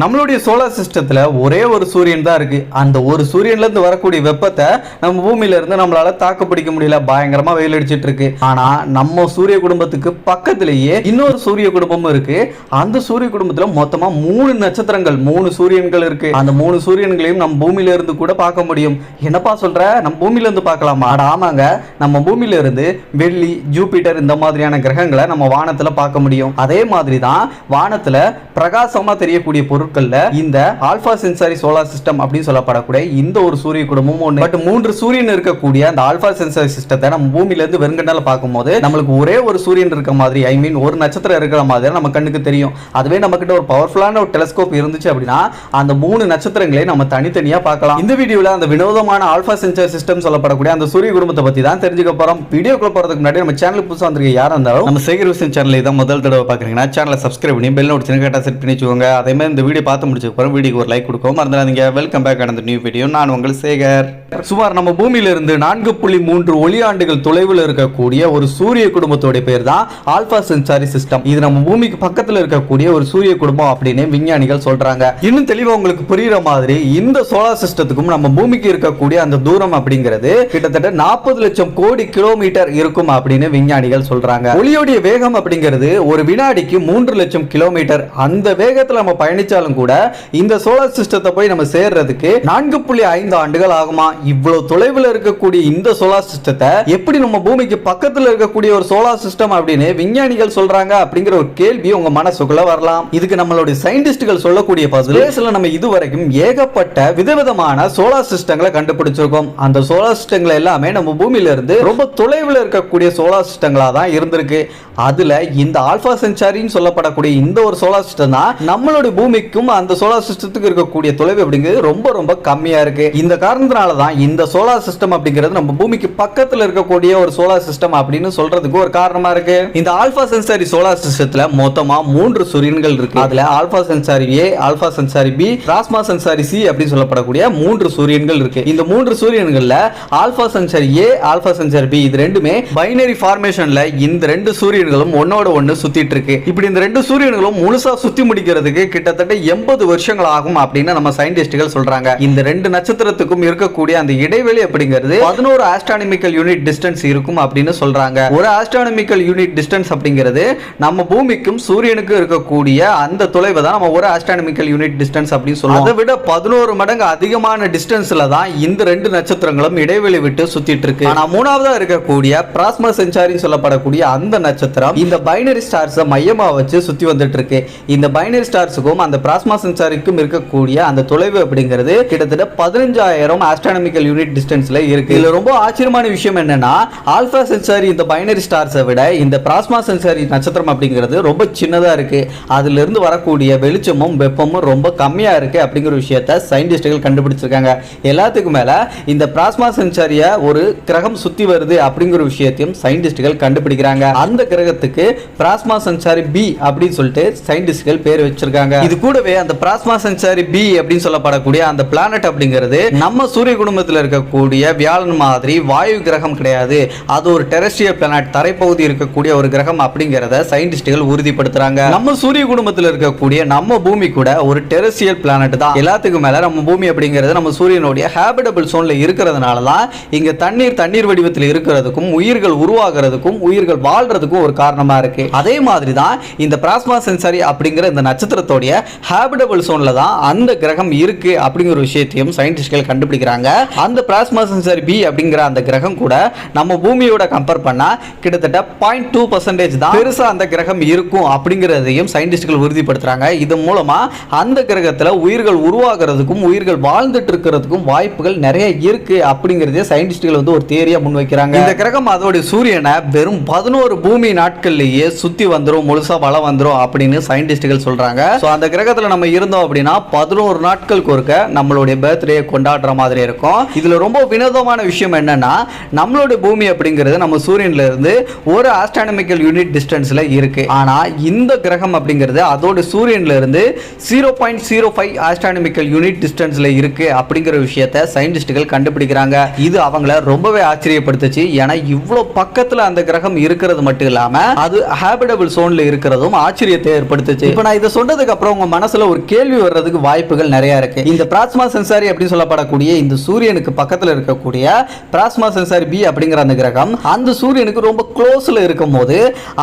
நம்மளுடைய சோலார் சிஸ்டத்தில் ஒரே ஒரு சூரியன் தான் இருக்கு. அந்த ஒரு சூரியன்லேருந்து வரக்கூடிய வெப்பத்தை நம்ம பூமியில இருந்து நம்மளால தாக்கு பிடிக்க முடியல. பயங்கரமாக வெயில் அடிச்சிட்டு இருக்கு ஆனால் நம்ம சூரிய குடும்பத்துக்கு பக்கத்திலேயே இன்னொரு சூரிய குடும்பமும் இருக்கு. அந்த சூரிய குடும்பத்தில் மொத்தமாக மூணு நட்சத்திரங்கள் மூணு சூரியன்கள் இருக்கு. அந்த மூணு சூரியன்களையும் நம்ம பூமியில இருந்து கூட பார்க்க முடியும். என்னப்பா சொல்ற? நம்ம பூமியிலேருந்து பார்க்கலாமா? அட ஆமாங்க. நம்ம பூமியிலேருந்து வெள்ளி ஜூபிட்டர் இந்த மாதிரியான கிரகங்களை நம்ம வானத்தில் பார்க்க முடியும். அதே மாதிரி தான் வானத்தில் பிரகாசமாக தெரியக்கூடிய பொருள் பொருட்கள்ல இந்த ஆல்பா சென்சாரி சோலார் சிஸ்டம் அப்படின்னு சொல்லப்படக்கூடிய இந்த ஒரு சூரிய குடும்பமும் ஒன்று பட் மூன்று சூரியன் இருக்கக்கூடிய அந்த ஆல்பா சென்சாரி சிஸ்டத்தை நம்ம பூமியில இருந்து வெறுங்கண்டால பார்க்கும்போது நம்மளுக்கு ஒரே ஒரு சூரியன் இருக்க மாதிரி ஐ மீன் ஒரு நட்சத்திரம் இருக்கிற மாதிரி நம்ம கண்ணுக்கு தெரியும். அதுவே நம்ம கிட்ட ஒரு பவர்ஃபுல்லான ஒரு டெலஸ்கோப் இருந்துச்சு அப்படின்னா அந்த மூணு நட்சத்திரங்களை நம்ம தனித்தனியா பார்க்கலாம். இந்த வீடியோல அந்த வினோதமான ஆல்பா சென்சார் சிஸ்டம் சொல்லப்படக்கூடிய அந்த சூரிய குடும்பத்தை பத்தி தான் தெரிஞ்சுக்க போறோம். வீடியோக்குள்ள போறதுக்கு முன்னாடி நம்ம சேனல் புதுசாக வந்திருக்க யாரா இருந்தாலும் நம்ம சேகர் விஷயம் சேனல் இதான் முதல் தடவை பாக்குறீங்கன்னா சேனலை சப்ஸ்கிரைப் பண்ணி பெல் நோட்டிஃபிகேஷன் கேட்டா செட் பண்ணி வச்சுக்கோங்க. அதே மாதிரி இந்த வீடியோ வீடியோ பார்த்து முடிச்ச வீடியோக்கு ஒரு லைக் கொடுக்கவும் மறந்துடாதீங்க. வெல்கம் பேக் அந்த நியூ வீடியோ நான் உங்கள் சேகர். சுமார் நம்ம பூமியிலிருந்து நான்கு புள்ளி மூன்று ஒளியாண்டுகள் தொலைவில் இருக்கக்கூடிய ஒரு சூரிய குடும்பத்தோட பேர் தான் ஆல்பா சென்சாரி சிஸ்டம் இது நம்ம பூமிக்கு பக்கத்தில் இருக்கக்கூடிய ஒரு சூரிய குடும்பம் அப்படின்னு விஞ்ஞானிகள் சொல்றாங்க. இன்னும் தெளிவாக உங்களுக்கு புரியுற மாதிரி இந்த சோலார் சிஸ்டத்துக்கும் நம்ம பூமிக்கு இருக்கக்கூடிய அந்த தூரம் அப்படிங்கிறது கிட்டத்தட்ட நாற்பது லட்சம் கோடி கிலோமீட்டர் இருக்கும் அப்படின்னு விஞ்ஞானிகள் சொல்றாங்க. ஒளியோடைய வேகம் அப்படிங்கிறது ஒரு வினாடிக்கு மூன்று லட்சம் கிலோமீட்டர் அந்த வேகத்தில் நம்ம பயணிச்சாலும் கூட இந்த சோலார் சிஸ்டத்தை போய் நம்ம சேர்றதுக்கு நான்கு புள்ளி ஐந்து ஆண்டுகள் ஆகுமா? இவ்வளவு தொலைவில் இருக்கக்கூடிய இந்த சோலார் சிஸ்டத்தை எப்படி நம்ம பூமிக்கு பக்கத்தில் இருக்கக்கூடிய ஒரு சோலார் சிஸ்டம் அப்படின்னு விஞ்ஞானிகள் சொல்றாங்க அப்படிங்கிற ஒரு கேள்வி உங்க மனசுக்குள்ள வரலாம். இதுக்கு நம்மளுடைய சயின்டிஸ்டுகள் சொல்லக்கூடிய பதில் நம்ம இதுவரைக்கும் ஏகப்பட்ட விதவிதமான சோலார் சிஸ்டங்களை கண்டுபிடிச்சிருக்கோம். அந்த சோலார் சிஸ்டங்கள் எல்லாமே நம்ம பூமியில இருந்து ரொம்ப தொலைவில் இருக்கக்கூடிய சோலார் சிஸ்டங்களா தான் இருந்திருக்கு. அதுல இந்த ஆல்பா சென்சாரின்னு சொல்லப்படக்கூடிய இந்த ஒரு சோலார் சிஸ்டம் தான் நம்மளுடைய பூமிக்கு பூமிக்கும் அந்த சோலார் சிஸ்டத்துக்கு இருக்கக்கூடிய தொலைவு அப்படிங்கிறது ரொம்ப ரொம்ப கம்மியா இருக்கு. இந்த காரணத்தினால தான் இந்த சோலார் சிஸ்டம் அப்படிங்கிறது நம்ம பூமிக்கு பக்கத்துல இருக்கக்கூடிய ஒரு சோலார் சிஸ்டம் அப்படின்னு சொல்றதுக்கு ஒரு காரணமா இருக்கு. இந்த ஆல்பா சென்சாரி சோலார் சிஸ்டத்துல மொத்தமா மூன்று சூரியன்கள் இருக்கு. அதுல Alpha Centauri A Alpha Centauri B Proxima Centauri C அப்படின்னு சொல்லப்படக்கூடிய மூன்று சூரியன்கள் இருக்கு. இந்த மூன்று சூரியன்கள்ல Alpha Centauri A Alpha Centauri B இது ரெண்டுமே பைனரி ஃபார்மேஷன்ல இந்த ரெண்டு சூரியன்களும் ஒன்னோட ஒன்னு சுத்திட்டு இருக்கு. இப்படி இந்த ரெண்டு சூரியன்களும் முழுசா சுத்தி முடிக்கிறதுக்கு கிட்டத்தட்ட எண்பது வருஷங்கள் ஆகும் அப்படின்னு நம்ம சயின்டிஸ்டுகள் சொல்றாங்க. இந்த ரெண்டு நட்சத்திரத்துக்கும் இருக்கக்கூடிய அந்த இடைவெளி அப்படிங்கிறது பதினோரு ஆஸ்ட்ரானமிக்கல் யூனிட் டிஸ்டன்ஸ் இருக்கும் அப்படின்னு சொல்றாங்க. ஒரு ஆஸ்ட்ரானமிக்கல் யூனிட் டிஸ்டன்ஸ் அப்படிங்கிறது நம்ம பூமிக்கும் சூரியனுக்கும் இருக்கக்கூடிய அந்த தொலைவை தான் நம்ம ஒரு ஆஸ்ட்ரானமிக்கல் யூனிட் டிஸ்டன்ஸ் அப்படின்னு சொல்லுவோம். அதை விட பதினோரு மடங்கு அதிகமான டிஸ்டன்ஸ்ல தான் இந்த ரெண்டு நட்சத்திரங்களும் இடைவெளி விட்டு சுத்திட்டு இருக்கு. ஆனா மூணாவதா இருக்கக்கூடிய பிராஸ்மா செஞ்சாரின்னு சொல்லப்படக்கூடிய அந்த நட்சத்திரம் இந்த பைனரி ஸ்டார்ஸை மையமா வச்சு சுத்தி வந்துட்டு இருக்கு. இந்த பைனரி ஸ்டார்ஸுக்கும் அந்த பிராஸ்மா சென்சாரிக்கும் இருக்கக்கூடிய அந்த தொலைவு அப்படிங்கிறது கிட்டத்தட்ட பதினஞ்சாயிரம் ஆஸ்ட்ரானமிக்கல் யூனிட் டிஸ்டன்ஸ்ல இருக்கு. இதுல ரொம்ப ஆச்சரியமான விஷயம் என்னன்னா ஆல்பா சென்சாரி இந்த பைனரி ஸ்டார்ஸை விட இந்த பிராஸ்மா சென்சாரி நட்சத்திரம் அப்படிங்கிறது ரொம்ப சின்னதா இருக்கு. அதுல இருந்து வரக்கூடிய வெளிச்சமும் வெப்பமும் ரொம்ப கம்மியா இருக்கு அப்படிங்கிற விஷயத்த சயின்டிஸ்டுகள் கண்டுபிடிச்சிருக்காங்க. எல்லாத்துக்கும் மேல இந்த பிளாஸ்மா சென்சாரிய ஒரு கிரகம் சுத்தி வருது அப்படிங்கிற விஷயத்தையும் சயின்டிஸ்டுகள் கண்டுபிடிக்கிறாங்க. அந்த கிரகத்துக்கு பிளாஸ்மா சென்சாரி பி அப்படின்னு சொல்லிட்டு சயின்டிஸ்டுகள் பேர் வச்சிருக்காங்க. இது கூட கூடவே அந்த பிளாஸ்மா சென்சாரி பி அப்படின்னு சொல்லப்படக்கூடிய அந்த பிளானட் அப்படிங்கிறது நம்ம சூரிய குடும்பத்தில் இருக்கக்கூடிய வியாழன் மாதிரி வாயு கிரகம் கிடையாது. அது ஒரு டெரஸ்ட்ரியல் பிளானட் தரைப்பகுதி இருக்கக்கூடிய ஒரு கிரகம் அப்படிங்கிறத சயின்டிஸ்டுகள் உறுதிப்படுத்துறாங்க. நம்ம சூரிய குடும்பத்தில் இருக்கக்கூடிய நம்ம பூமி கூட ஒரு டெரஸ்ட்ரியல் பிளானட் தான். எல்லாத்துக்கும் மேல நம்ம பூமி அப்படிங்கிறது நம்ம சூரியனுடைய ஹேபிடபிள் சோன்ல இருக்கிறதுனால தான் இங்க தண்ணீர் தண்ணீர் வடிவத்தில் இருக்கிறதுக்கும் உயிர்கள் உருவாகிறதுக்கும் உயிர்கள் வாழ்றதுக்கும் ஒரு காரணமா இருக்கு. அதே மாதிரி தான் இந்த பிளாஸ்மா சென்சாரி அப்படிங்கிற இந்த நட்சத்திரத்தோடைய ஹேபிடபிள் சோனில் தான் அந்த கிரகம் இருக்கு அப்படிங்கிற விஷயத்தையும் சயின்டிஸ்ட்கள் கண்டுபிடிக்கிறாங்க. அந்த பிளாஸ்மா சென்சாரி பி அப்படிங்கிற அந்த கிரகம் கூட நம்ம பூமியோட கம்பேர் பண்ணால் கிட்டத்தட்ட பாயிண்ட் டூ பர்சன்டேஜ் தான் பெருசாக அந்த கிரகம் இருக்கும் அப்படிங்கிறதையும் சயின்டிஸ்ட்கள் உறுதிப்படுத்துகிறாங்க இது மூலமாக அந்த கிரகத்தில் உயிர்கள் உருவாகிறதுக்கும் உயிர்கள் வாழ்ந்துட்டு இருக்கிறதுக்கும் வாய்ப்புகள் நிறைய இருக்கு அப்படிங்கிறதே சயின்டிஸ்ட்கள் வந்து ஒரு தேரியா முன்வைக்கிறாங்க. இந்த கிரகம் அதோடைய சூரியனை வெறும் பதினோரு பூமி நாட்கள்லேயே சுற்றி வந்துடும் முழுசாக வளம் வந்துடும் அப்படின்னு சயின்டிஸ்ட்கள் சொல்கிறாங்க ஸோ அந்த கிரகத்துல நம்ம இருந்தோம் அப்படின்னா பதினோரு நாட்களுக்கு ஒருக்க நம்மளுடைய பர்த்டே கொண்டாடுற மாதிரி இருக்கும். இதுல ரொம்ப வினோதமான விஷயம் என்னன்னா நம்மளுடைய பூமி அப்படிங்கிறது நம்ம சூரியன்ல இருந்து ஒரு ஆஸ்ட்ரானமிக்கல் யூனிட் டிஸ்டன்ஸ்ல இருக்கு. ஆனா இந்த கிரகம் அப்படிங்கிறது அதோட சூரியன்ல இருந்து zero point zero five astronomical unit டிஸ்டன்ஸ்ல இருக்கு அப்படிங்கிற விஷயத்த சயின்டிஸ்டுகள் கண்டுபிடிக்கிறாங்க. இது அவங்கள ரொம்பவே ஆச்சரியப்படுத்துச்சு. ஏன்னா இவ்வளோ பக்கத்துல அந்த கிரகம் இருக்கிறது மட்டும் இல்லாம அது ஹேபிடபிள் சோன்ல இருக்கிறதும் ஆச்சரியத்தை ஏற்படுத்துச்சு. இப்போ நான் இதை சொன்னதுக்கு அப்புறம் உங்க மனசு மனசுல ஒரு கேள்வி வர்றதுக்கு வாய்ப்புகள் நிறைய இருக்கு. இந்த பிளாஸ்மா சென்சாரி அப்படின்னு சொல்லப்படக்கூடிய இந்த சூரியனுக்கு பக்கத்துல இருக்கக்கூடிய பிளாஸ்மா சென்சாரி பி அப்படிங்கிற அந்த கிரகம் அந்த சூரியனுக்கு ரொம்ப க்ளோஸ்ல இருக்கும் போது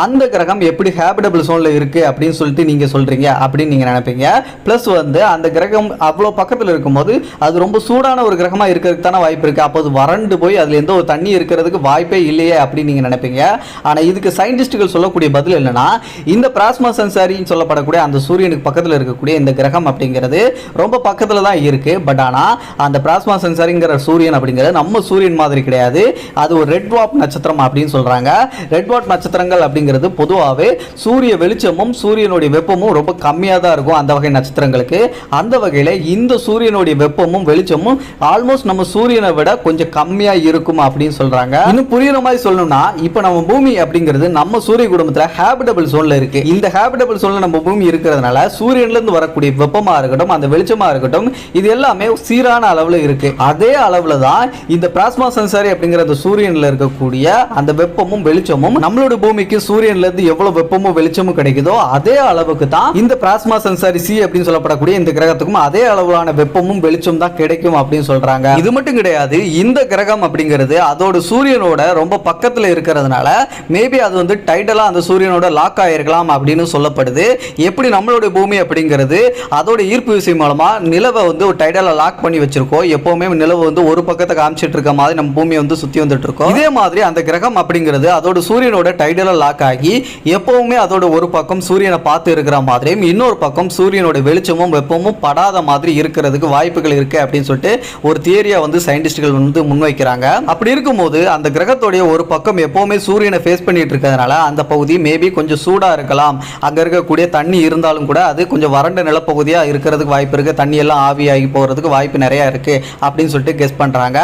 அந்த கிரகம் எப்படி ஹேபிடபிள் சோன்ல இருக்கு அப்படின்னு சொல்லிட்டு நீங்க சொல்றீங்க அப்படின்னு நீங்க நினைப்பீங்க. பிளஸ் வந்து அந்த கிரகம் அவ்வளோ பக்கத்துல இருக்கும்போது அது ரொம்ப சூடான ஒரு கிரகமா இருக்கிறதுக்கு தானே வாய்ப்பு இருக்கு. அப்போது வறண்டு போய் அதுல எந்த ஒரு தண்ணி இருக்கிறதுக்கு வாய்ப்பே இல்லையே அப்படின்னு நீங்க நினைப்பீங்க. ஆனா இதுக்கு சயின்டிஸ்டுகள் சொல்லக்கூடிய பதில் என்னன்னா இந்த பிளாஸ்மா சென்சாரின்னு சொல்லப்படக்கூடிய அந்த சூரியனுக்கு பக்கத்துல இருக்கக்கூடிய இந்த கிரகம் அப்படிங்கிறது ரொம்ப பக்கத்தில் தான் இருக்குது பட் ஆனால் அந்த பிளாஸ்மா சென்சாரிங்கிற சூரியன் அப்படிங்கிறது நம்ம சூரியன் மாதிரி கிடையாது. அது ஒரு ரெட் வாப் நட்சத்திரம் அப்படின்னு சொல்கிறாங்க ரெட் வாட் நட்சத்திரங்கள் அப்படிங்கிறது பொதுவாகவே சூரிய வெளிச்சமும் சூரியனுடைய வெப்பமும் ரொம்ப கம்மியாக தான் இருக்கும் அந்த வகை நட்சத்திரங்களுக்கு. அந்த வகையில் இந்த சூரியனுடைய வெப்பமும் வெளிச்சமும் ஆல்மோஸ்ட் நம்ம சூரியனை விட கொஞ்சம் கம்மியாக இருக்கும் அப்படின்னு சொல்கிறாங்க இன்னும் புரியுற மாதிரி சொல்லணும்னா இப்போ நம்ம பூமி அப்படிங்கிறது நம்ம சூரிய குடும்பத்தில் ஹேபிடபிள் சோனில் இருக்குது இந்த ஹேபிடபிள் சோனில் நம்ம பூமி இருக்கிறதுனால சூரியன் சூரியன்லேருந்து வரக்கூடிய வெப்பமா இருக்கட்டும் அந்த வெளிச்சமா இருக்கட்டும் இது எல்லாமே சீரான அளவுல இருக்கு. அதே அளவுல தான் இந்த பிளாஸ்மா சென்சாரி அப்படிங்கிற அந்த சூரியன்ல இருக்கக்கூடிய அந்த வெப்பமும் வெளிச்சமும் நம்மளோட பூமிக்கு சூரியன்ல இருந்து எவ்வளவு வெப்பமும் வெளிச்சமும் கிடைக்குதோ அதே அளவுக்கு தான் இந்த பிளாஸ்மா சென்சாரி சி அப்படின்னு சொல்லப்படக்கூடிய இந்த கிரகத்துக்கும் அதே அளவிலான வெப்பமும் வெளிச்சம் தான் கிடைக்கும் அப்படின்னு சொல்றாங்க. இது மட்டும் கிடையாது இந்த கிரகம் அப்படிங்கிறது அதோட சூரியனோட ரொம்ப பக்கத்துல இருக்கிறதுனால மேபி அது வந்து டைட்டலா அந்த சூரியனோட லாக் ஆயிருக்கலாம் அப்படின்னு சொல்லப்படுது. எப்படி நம்மளுடைய பூமி அப்படிங்கிறது அதோட ஈர்ப்பு விசை மூலமாக நிலவை வந்து ஒரு டைடலில் லாக் பண்ணி வச்சிருக்கோம். எப்போவுமே நிலவு வந்து ஒரு பக்கத்தை காமிச்சிட்டு இருக்க மாதிரி நம்ம பூமியை வந்து சுற்றி வந்துட்டு இருக்கோம். இதே மாதிரி அந்த கிரகம் அப்படிங்கிறது அதோட சூரியனோட டைடலா லாக் ஆகி எப்போவுமே அதோட ஒரு பக்கம் சூரியனை பார்த்து இருக்கிற மாதிரியும் இன்னொரு பக்கம் சூரியனோட வெளிச்சமும் வெப்பமும் படாத மாதிரி இருக்கிறதுக்கு வாய்ப்புகள் இருக்குது அப்படின்னு சொல்லிட்டு ஒரு தியரியா வந்து சயின்டிஸ்டுகள் வந்து முன்வைக்கிறாங்க. அப்படி இருக்கும்போது அந்த கிரகத்தோடைய ஒரு பக்கம் எப்போவுமே சூரியனை ஃபேஸ் பண்ணிட்டு இருக்கிறதுனால அந்த பகுதி மேபி கொஞ்சம் சூடாக இருக்கலாம். அங்கே இருக்கக்கூடிய தண்ணி இருந்தாலும் கூட அது கொஞ்சம் வறண்ட நிலப்பகுதியாக இருக்கிறதுக்கு வாய்ப்பு இருக்குது தண்ணி எல்லாம் ஆவியாகி போகிறதுக்கு வாய்ப்பு நிறையா இருக்குது அப்படின்னு சொல்லிட்டு கெஸ் பண்ணுறாங்க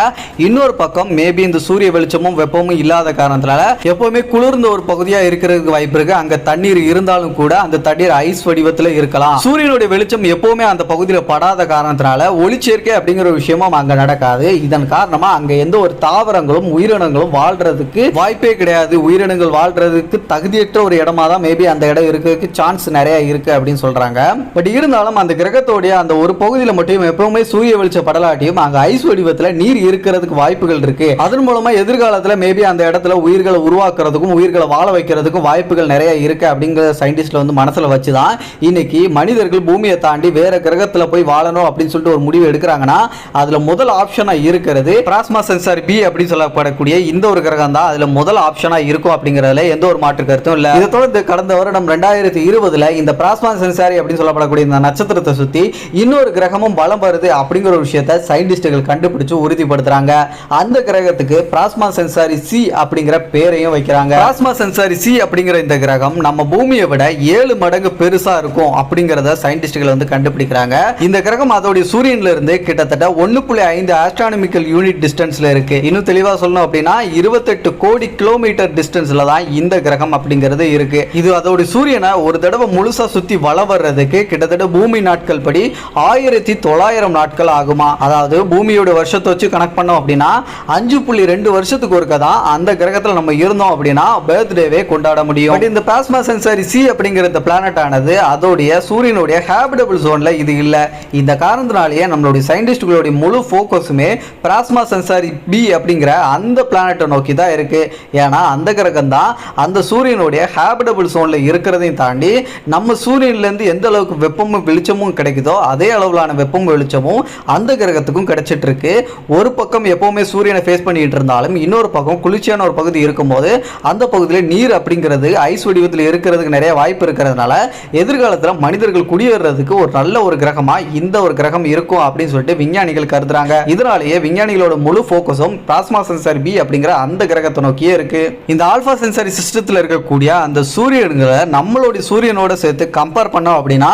இன்னொரு பக்கம் மேபி இந்த சூரிய வெளிச்சமும் வெப்பமும் இல்லாத காரணத்தினால எப்போவுமே குளிர்ந்த ஒரு பகுதியாக இருக்கிறதுக்கு வாய்ப்பு இருக்குது அங்கே தண்ணீர் இருந்தாலும் கூட அந்த தண்ணீர் ஐஸ் வடிவத்தில் இருக்கலாம். சூரியனுடைய வெளிச்சம் எப்போவுமே அந்த பகுதியில் படாத காரணத்தினால ஒளிச்சேர்க்கை அப்படிங்கிற ஒரு விஷயமும் அங்கே நடக்காது. இதன் காரணமாக அங்கே எந்த ஒரு தாவரங்களும் உயிரினங்களும் வாழ்றதுக்கு வாய்ப்பே கிடையாது. உயிரினங்கள் வாழ்றதுக்கு தகுதியற்ற ஒரு இடமா தான் மேபி அந்த இடம் இருக்கிறதுக்கு சான்ஸ் நிறைய இருக்கு அப்படின்னு சொல்றாங்க. பட் இருந்தாலும் அந்த கிரகத்தோடைய அந்த ஒரு பகுதியில் மட்டும் எப்பவுமே சூரிய வெளிச்ச படலாட்டியும் அங்க ஐஸ் வடிவத்துல நீர் இருக்கிறதுக்கு வாய்ப்புகள் இருக்கு. அதன் மூலமா எதிர்காலத்துல மேபி அந்த இடத்துல உயிர்களை உருவாக்குறதுக்கும் உயிர்களை வாழ வைக்கிறதுக்கும் வாய்ப்புகள் நிறைய இருக்கு அப்படிங்கிற சயின்டிஸ்ட்ல வந்து மனசுல வச்சுதான் இன்னைக்கு மனிதர்கள் பூமியை தாண்டி வேற கிரகத்துல போய் வாழணும் அப்படின்னு சொல்லிட்டு ஒரு முடிவு எடுக்கிறாங்கன்னா அதுல முதல் ஆப்ஷனா இருக்கிறது பிளாஸ்மா சென்சார் பி அப்படின்னு சொல்லப்படக்கூடிய இந்த ஒரு கிரகம் தான். அதுல முதல் ஆப்ஷனா இருக்கும் அப்படிங்கறதுல எந்த ஒரு மாற்று கருத்தும் இல்ல. இதை தொடர்ந்து கடந்த வருடம் ரெண்டாயிரத்தி இருபதுல இந்த பிளாஸ்மா சென்சாரி அப்படின்னு சொல்ல சொல்லப்படக்கூடிய இந்த நட்சத்திரத்தை சுற்றி இன்னொரு கிரகமும் பலம் வருது அப்படிங்கிற ஒரு விஷயத்த சயின்டிஸ்டுகள் கண்டுபிடிச்சு உறுதிப்படுத்துறாங்க. அந்த கிரகத்துக்கு பிளாஸ்மா சென்சாரி சி அப்படிங்கிற பேரையும் வைக்கிறாங்க. பிளாஸ்மா சென்சாரி சி அப்படிங்கிற இந்த கிரகம் நம்ம பூமியை விட ஏழு மடங்கு பெருசா இருக்கும் அப்படிங்கிறத சயின்டிஸ்டுகள் வந்து கண்டுபிடிக்கிறாங்க. இந்த கிரகம் அதோடைய சூரியன்ல இருந்து கிட்டத்தட்ட ஒன்னு புள்ளி ஐந்து ஆஸ்ட்ரானமிக்கல் யூனிட் டிஸ்டன்ஸ்ல இருக்கு. இன்னும் தெளிவா சொல்லணும் அப்படின்னா இருபத்தெட்டு கோடி கிலோமீட்டர் டிஸ்டன்ஸ்ல தான் இந்த கிரகம் அப்படிங்கிறது இருக்கு. இது அதோட சூரியனை ஒரு தடவை முழுசா சுத்தி வள வர்றதுக்கு கிட்டத்தட்ட பூமி நாட்கள் படி ஆயிரத்தி தொள்ளாயிரம் நாட்கள் ஆகுமா? அதாவது பூமியோட வருஷத்தை வச்சு கணக்கு பண்ணோம் அப்படின்னா அஞ்சு புள்ளி ரெண்டு வருஷத்துக்கு ஒருக்க தான் அந்த கிரகத்தில் நம்ம இருந்தோம் அப்படின்னா பர்த்டேவே கொண்டாட முடியும். But இந்த பிளாஸ்மா சென்சாரி சி அப்படிங்கிற இந்த பிளானட் ஆனது அதோடைய சூரியனுடைய ஹேபிடபிள் ஜோனில் இது இல்லை. இந்த காரணத்தினாலேயே நம்மளுடைய சயின்டிஸ்டுகளுடைய முழு ஃபோக்கஸுமே பிளாஸ்மா சென்சாரி பி அப்படிங்கிற அந்த பிளானட்டை நோக்கி தான் இருக்குது ஏன்னா அந்த கிரகம் தான் அந்த சூரியனுடைய ஹேபிடபிள் ஜோனில் இருக்கிறதையும் தாண்டி நம்ம சூரியன்லேருந்து எந்த அளவுக்கு வெப்பமும் வெளிச்சமும் கிடைக்குதோ அதே அளவிலான வெப்பமும் வெளிச்சமும் அந்த கிரகத்துக்கும் கிடைச்சிட்டு இருக்கு ஒரு பக்கம் எப்பவுமே சூரியனை ஃபேஸ் பண்ணிட்டு இருந்தாலும் இன்னொரு பக்கம் குளிர்ச்சியான ஒரு பகுதி இருக்கும்போது அந்த பகுதியில் நீர் அப்படிங்கிறது ஐஸ் வடிவத்தில் இருக்கிறதுக்கு நிறைய வாய்ப்பு இருக்கிறதுனால எதிர்காலத்தில் மனிதர்கள் குடியேறதுக்கு ஒரு நல்ல ஒரு கிரகமா இந்த ஒரு கிரகம் இருக்கும் அப்படின்னு சொல்லிட்டு விஞ்ஞானிகள் கருதுறாங்க. இதனாலேயே விஞ்ஞானிகளோட முழு ஃபோக்கஸும் பிளாஸ்மா சென்சார் பி அப்படிங்கிற அந்த கிரகத்தை நோக்கியே இருக்கு. இந்த ஆல்பா சென்சாரி சிஸ்டத்தில் இருக்கக்கூடிய அந்த சூரியன்களை நம்மளுடைய சூரியனோட சேர்த்து கம்பேர் பண்ணோம் அப்படின்னா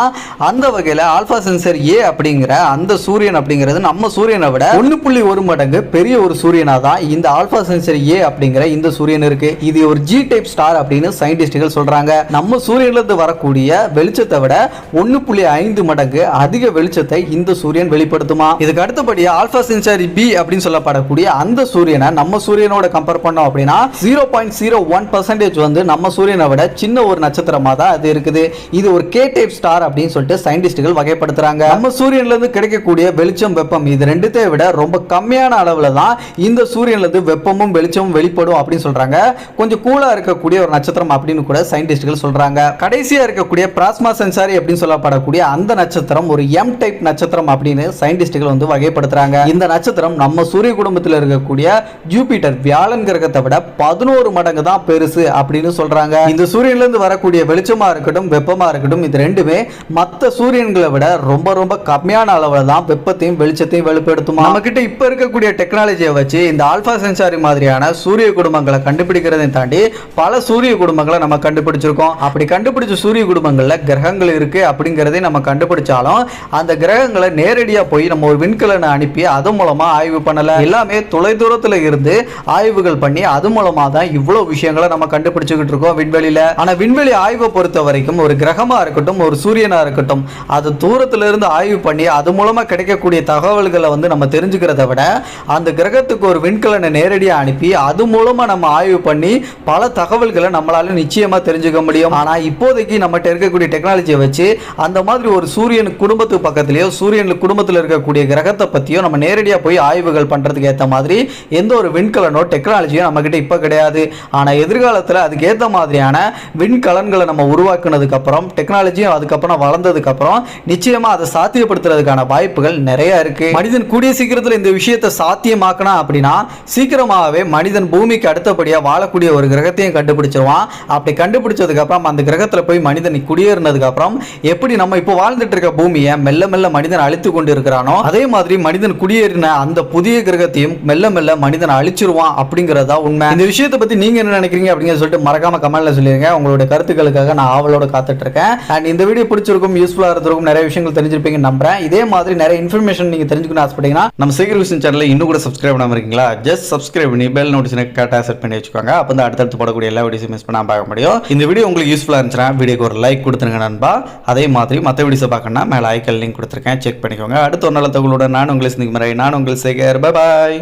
அந்த வகையில் ஆல்பா சென்சர் ஏ அப்படிங்கிற அந்த சூரியன் அப்படிங்கிறது நம்ம சூரியனை விட ஒன்று புள்ளி ஒரு மடங்கு பெரிய ஒரு சூரியனாக தான் இந்த ஆல்பா சென்சர் ஏ அப்படிங்கிற இந்த சூரியன் இருக்கு. இது ஒரு ஜி டைப் ஸ்டார் அப்படின்னு சயின்டிஸ்டுகள் சொல்றாங்க. நம்ம சூரியன்லேருந்து வரக்கூடிய வெளிச்சத்தை விட ஒன்று புள்ளி ஐந்து மடங்கு அதிக வெளிச்சத்தை இந்த சூரியன் வெளிப்படுத்துமா? இதுக்கு அடுத்தபடியா ஆல்பா சென்சாரி பி அப்படின்னு சொல்லப்படக்கூடிய அந்த சூரியனை நம்ம சூரியனோட கம்பேர் பண்ணோம் அப்படின்னா zero point zero one percentage வந்து நம்ம சூரியனை விட சின்ன ஒரு நட்சத்திரமாக தான் அது இருக்குது. இது ஒரு கே டைப் ஸ்டார் அப்படின்னு சொல்லிட்டு சயின்டிஸ்டுகள் வகைப்படுத்துறாங்க. நம்ம சூரியன்ல இருந்து கிடைக்கக்கூடிய வெளிச்சம் வெப்பம் இது ரெண்டுத்தையும் விட ரொம்ப கம்மியான அளவுல தான் இந்த சூரியன்ல இருந்து வெப்பமும் வெளிச்சமும் வெளிப்படும் அப்படின்னு சொல்றாங்க. கொஞ்சம் கூலா இருக்கக்கூடிய ஒரு நட்சத்திரம் அப்படின்னு கூட சயின்டிஸ்டுகள் சொல்றாங்க. கடைசியா இருக்கக்கூடிய பிளாஸ்மா சென்சாரி அப்படின்னு சொல்லப்படக்கூடிய அந்த நட்சத்திரம் ஒரு எம் டைப் நட்சத்திரம் அப்படின்னு சயின்டிஸ்டுகள் வந்து வகைப்படுத்துறாங்க. இந்த நட்சத்திரம் நம்ம சூரிய குடும்பத்தில் இருக்கக்கூடிய ஜூபிட்டர் வியாழன் கிரகத்தை விட பதினோரு மடங்கு தான் பெருசு அப்படின்னு சொல்றாங்க. இந்த சூரியன்ல இருந்து வரக்கூடிய வெளிச்சமா இருக்கட்டும் வெப்பமா இருக்கட்டும் இது ரெண்டுமே மற்ற சூரியன்களை விட ரொம்ப ரொம்ப கம்மியான அளவில் தான் வெப்பத்தையும் வெளிச்சத்தையும் வெளிப்படுத்துமா? நம்ம கிட்ட இருக்கக்கூடிய டெக்னாலஜியை வச்சு இந்த ஆல்ஃபா சென்சாரி மாதிரியான சூரிய குடும்பங்களை கண்டுபிடிக்கிறதை தாண்டி பல சூரிய குடும்பங்களை நம்ம கண்டுபிடிச்சிருக்கோம். அப்படி கண்டுபிடிச்ச சூரிய குடும்பங்களில் கிரகங்கள் இருக்கு அப்படிங்கிறதையும் நம்ம கண்டுபிடிச்சாலும் அந்த கிரகங்களை நேரடியாக போய் நம்ம ஒரு விண்கலனை அனுப்பி அது மூலமா ஆய்வு பண்ணல. எல்லாமே தொலைதூரத்துல இருந்து ஆய்வுகள் பண்ணி அது மூலமாக தான் இவ்வளோ விஷயங்களை நம்ம கண்டுபிடிச்சிக்கிட்டு இருக்கோம் விண்வெளியில. ஆனால் விண்வெளி ஆய்வை பொறுத்த வரைக்கும் ஒரு கிரகமா இருக்கட்டும் ஒரு சூரியனா இருக்கட்டும் அது தூரத்திலிருந்து ஆய்வு பண்ணி அது மூலமா கிடைக்கக்கூடிய தகவல்களை வந்து நம்ம தெரிஞ்சுக்கிறத விட அந்த கிரகத்துக்கு ஒரு விண்கலனை நேரடியாக அனுப்பி அது மூலமா நம்ம ஆய்வு பண்ணி பல தகவல்களை நம்மளால நிச்சயமா தெரிஞ்சுக்க முடியும். ஆனால் இப்போதைக்கு நம்மகிட்ட இருக்கக்கூடிய டெக்னாலஜியை வச்சு அந்த மாதிரி ஒரு சூரியன் குடும்பத்துக்கு பக்கத்துலயோ சூரியன் குடும்பத்தில் இருக்கக்கூடிய கிரகத்தை பற்றியோ நம்ம நேரடியாக போய் ஆய்வுகள் பண்றதுக்கு ஏற்ற மாதிரி எந்த ஒரு விண்கலனோ டெக்னாலஜியோ நம்ம கிட்ட இப்ப கிடையாது. ஆனா எதிர்காலத்தில் அதுக்கு ஏத்த மாதிரியான விண்கலன்களை நம்ம உருவாக்குனதுக்கப்புறம் டெக்னாலஜியும் அதுக்கப்புறம் வளர்ந்ததுக்கு வளர்ந்ததுக்கப்புறம் நிச்சயமா அதை சாத்தியப்படுத்துறதுக்கான வாய்ப்புகள் நிறைய இருக்கு. மனிதன் கூடிய சீக்கிரத்தில் இந்த விஷயத்தை சாத்தியமாக்கினா அப்படின்னா சீக்கிரமாகவே மனிதன் பூமிக்கு அடுத்தபடியாக வாழக்கூடிய ஒரு கிரகத்தையும் கண்டுபிடிச்சிருவான். அப்படி கண்டுபிடிச்சதுக்கப்புறம் அந்த கிரகத்தில் போய் மனிதன் குடியேறினதுக்கு அப்புறம் எப்படி நம்ம இப்போ வாழ்ந்துட்டு இருக்க பூமியை மெல்ல மெல்ல மனிதன் அழித்து கொண்டு இருக்கிறானோ அதே மாதிரி மனிதன் குடியேறின அந்த புதிய கிரகத்தையும் மெல்ல மெல்ல மனிதன் அழிச்சிருவான் அப்படிங்கறதா உண்மை. இந்த விஷயத்தை பற்றி நீங்க என்ன நினைக்கிறீங்க அப்படிங்கிற சொல்லிட்டு மறக்காம கமெண்ட்ல சொல்லிடுங்க உங்களுடைய கருத்துக்களுக்காக நான் ஆவலோட காத்துட்டு இருக்கேன் அண்ட் இந்த வீடியோ பிடிச்சிருக்கும் யூஸ்ஃபுல்லா இருந்திருக்கும் நிறைய விஷயங்கள் தெரிஞ்சிருப்பீங்க நம்புறேன். இதே மாதிரி நிறைய இன்ஃபர்மேஷன் நீங்கள் தெரிஞ்சுக்கணும் ஆசைப்பட்டீங்கன்னா நம்ம சீக்கிரம் விஷயம் இன்னும் கூட சப்ஸ்கிரைப் பண்ணாமல் இருக்கீங்களா? ஜஸ்ட் சப்ஸ்கிரைப் பண்ணி பெல் நோட்டிஃபிகேஷன் கரெக்டாக செட் பண்ணி வச்சுக்கோங்க. அப்போ தான் அடுத்தடுத்து போடக்கூடிய எல்லா வீடியோஸும் மிஸ் பண்ணாமல் பார்க்க முடியும். இந்த வீடியோ உங்களுக்கு யூஸ்ஃபுல்லாக இருந்துச்சுன்னா வீடியோக்கு ஒரு லைக் கொடுத்துருங்க நண்பா. அதே மாதிரி மற்ற வீடியோஸை பார்க்கணும்னா மேலே ஐக்கல் லிங்க் கொடுத்துருக்கேன். செக் பண்ணிக்கோங்க. அடுத்த ஒரு நல்ல தகவலோட நான் உங்களை சந்திக்கும் முறை நான் உங்கள் சேகர் பாய்